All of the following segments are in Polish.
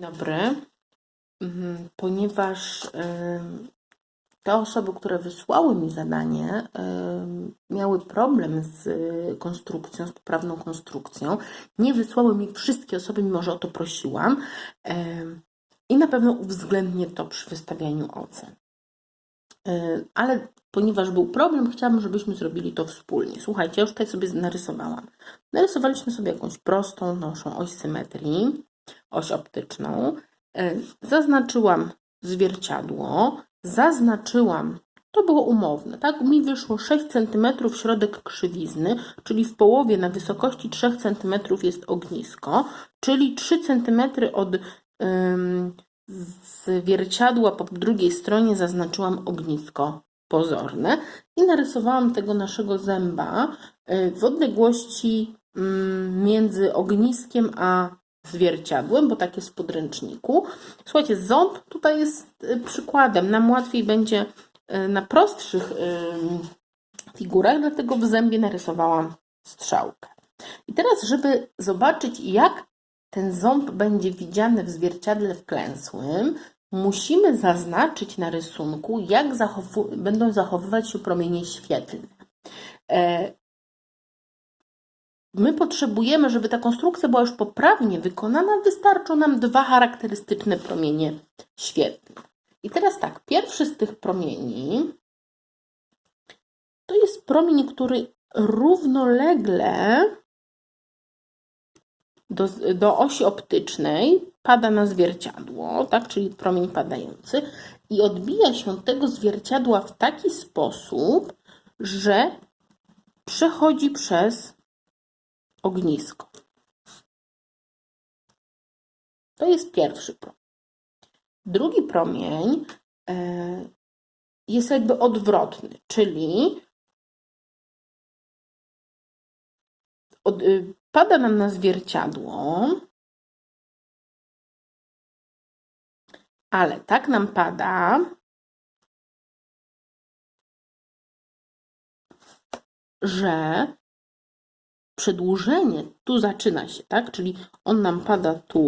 Dobry. Mhm, Ponieważ te osoby, które wysłały mi zadanie, miały problem z konstrukcją, z poprawną konstrukcją, nie wysłały mi wszystkie osoby, mimo że o to prosiłam. I na pewno uwzględnię to przy wystawianiu ocen. Ale ponieważ był problem, chciałabym, żebyśmy zrobili to wspólnie. Słuchajcie, ja już tutaj sobie narysowałam. Narysowaliśmy sobie jakąś prostą, naszą oś symetrii, oś optyczną. E, Zaznaczyłam zwierciadło, zaznaczyłam, to było umowne, tak? Mi wyszło 6 cm środek krzywizny, czyli w połowie na wysokości 3 cm jest ognisko, czyli 3 cm od ym, zwierciadła po drugiej stronie zaznaczyłam ognisko pozorne i narysowałam tego naszego zęba y, w odległości mm, między ogniskiem a zwierciadłem, bo tak jest w podręczniku. Słuchajcie, ząb tutaj jest y, przykładem. Nam łatwiej będzie y, na prostszych figurach, dlatego w zębie narysowałam strzałkę. I teraz, żeby zobaczyć, jak ten ząb będzie widziany w zwierciadle wklęsłym, musimy zaznaczyć na rysunku, jak zachowu- będą zachowywać się promienie świetlne. My potrzebujemy, żeby ta konstrukcja była już poprawnie wykonana, wystarczą nam dwa charakterystyczne promienie świetlne. I teraz tak, pierwszy z tych promieni to jest promień, który równolegle do, do osi optycznej pada na zwierciadło, tak, czyli promień padający, i odbija się od tego zwierciadła w taki sposób, że przechodzi przez ognisko. To jest pierwszy promień. Drugi promień e, jest jakby odwrotny, czyli od, y, pada nam na zwierciadło, ale tak nam pada, że przedłużenie tu zaczyna się, tak? Czyli on nam pada tu,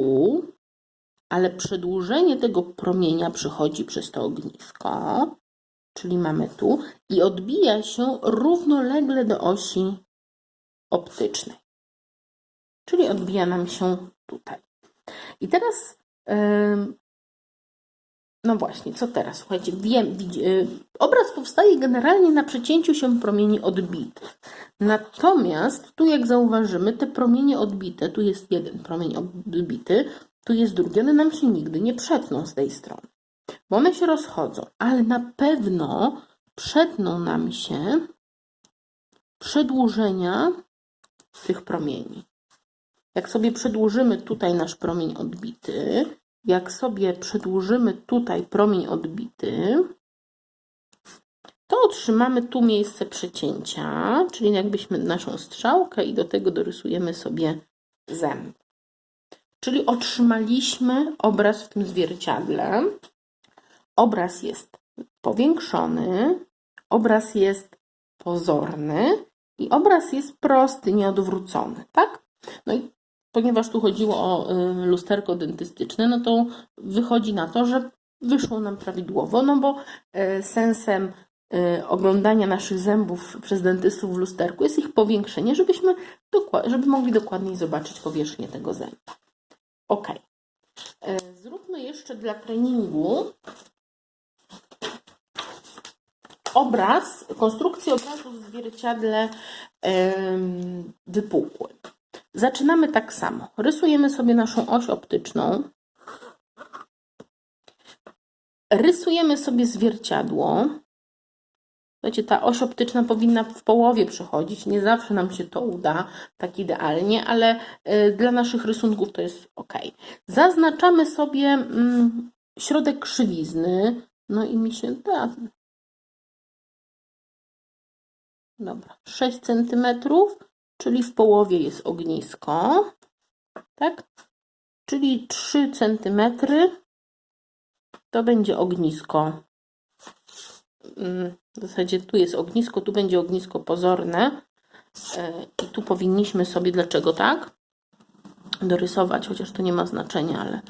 ale przedłużenie tego promienia przychodzi przez to ognisko, czyli mamy tu i odbija się równolegle do osi optycznej. Czyli odbija nam się tutaj. I teraz, no właśnie, co teraz? Słuchajcie, wiem, y, obraz powstaje generalnie na przecięciu się promieni odbitych. Natomiast tu, jak zauważymy, te promienie odbite, tu jest jeden promień odbity, tu jest drugi, one nam się nigdy nie przetną z tej strony, bo one się rozchodzą, ale na pewno przetną nam się przedłużenia tych promieni. Jak sobie przedłużymy tutaj nasz promień odbity, jak sobie przedłużymy tutaj promień odbity, to otrzymamy tu miejsce przecięcia, czyli jakbyśmy naszą strzałkę i do tego dorysujemy sobie zęb. Czyli otrzymaliśmy obraz w tym zwierciadle. Obraz jest powiększony, obraz jest pozorny i obraz jest prosty, nieodwrócony, tak? No i ponieważ tu chodziło o y, lusterko dentystyczne, no to wychodzi na to, że wyszło nam prawidłowo, no bo y, sensem y, oglądania naszych zębów przez dentystów w lusterku jest ich powiększenie, żebyśmy żeby mogli dokładniej zobaczyć powierzchnię tego zęba. Ok. Zróbmy jeszcze dla treningu obraz, konstrukcję obrazu w zwierciadle wypukłym. Zaczynamy tak samo. Rysujemy sobie naszą oś optyczną. Rysujemy sobie zwierciadło. Słuchajcie, ta oś optyczna powinna w połowie przechodzić. Nie zawsze nam się to uda tak idealnie, ale y, dla naszych rysunków to jest ok. Zaznaczamy sobie mm, środek krzywizny. No i mi się da. Dobra, 6 cm, czyli w połowie jest ognisko. Tak? Czyli 3 cm to będzie ognisko. Mm, W zasadzie tu jest ognisko, tu będzie ognisko pozorne. E, I tu powinniśmy sobie, dlaczego tak? Dorysować, chociaż to nie ma znaczenia, ale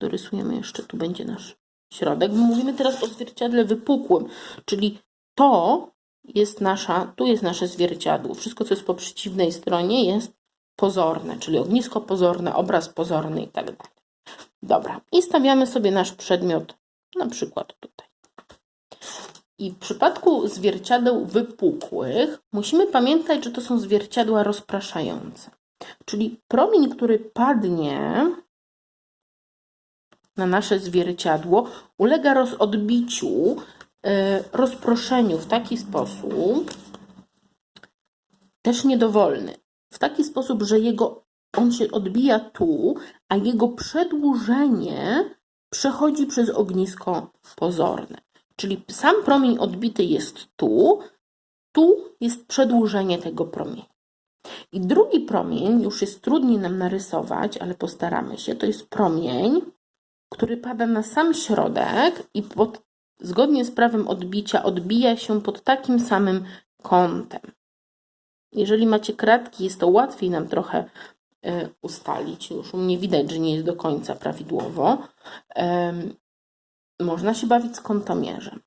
dorysujemy jeszcze, tu będzie nasz środek. Mówimy teraz o zwierciadle wypukłym, czyli to jest nasza, tu jest nasze zwierciadło. Wszystko, co jest po przeciwnej stronie jest pozorne, czyli ognisko pozorne, obraz pozorny i tak dalej. Dobra, i stawiamy sobie nasz przedmiot na przykład tutaj. I w przypadku zwierciadeł wypukłych musimy pamiętać, że to są zwierciadła rozpraszające. Czyli promień, który padnie na nasze zwierciadło, ulega rozodbiciu, rozproszeniu w taki sposób, też niedowolny, w taki sposób, że jego, on się odbija tu, a jego przedłużenie przechodzi przez ognisko pozorne. Czyli sam promień odbity jest tu, tu jest przedłużenie tego promienia. I drugi promień już jest trudniej nam narysować, ale postaramy się. To jest promień, który pada na sam środek i pod, zgodnie z prawem odbicia odbija się pod takim samym kątem. Jeżeli macie kratki, jest to łatwiej nam trochę e, ustalić. Już u mnie widać, że nie jest do końca prawidłowo. Można się bawić z kątomierzem.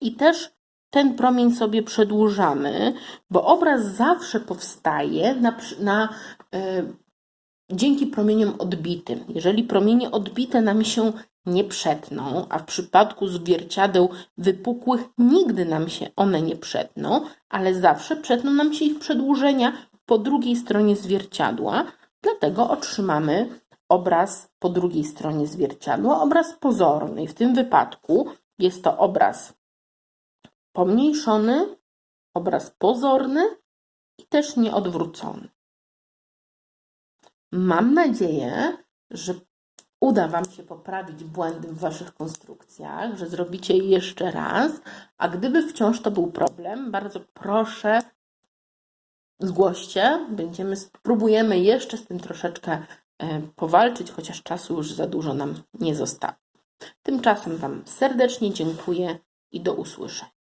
I też ten promień sobie przedłużamy, bo obraz zawsze powstaje na, na, e, dzięki promieniom odbitym. Jeżeli promienie odbite nam się nie przetną, a w przypadku zwierciadeł wypukłych nigdy nam się one nie przetną, ale zawsze przetną nam się ich przedłużenia po drugiej stronie zwierciadła, dlatego otrzymamy obraz po drugiej stronie zwierciadła, obraz pozorny. I w tym wypadku jest to obraz pomniejszony, obraz pozorny i też nieodwrócony. Mam nadzieję, że uda Wam się poprawić błędy w Waszych konstrukcjach, że zrobicie je jeszcze raz, a gdyby wciąż to był problem, bardzo proszę, zgłoście. Będziemy, spróbujemy jeszcze z tym troszeczkę e, powalczyć, chociaż czasu już za dużo nam nie zostało. Tymczasem Wam serdecznie dziękuję i do usłyszenia.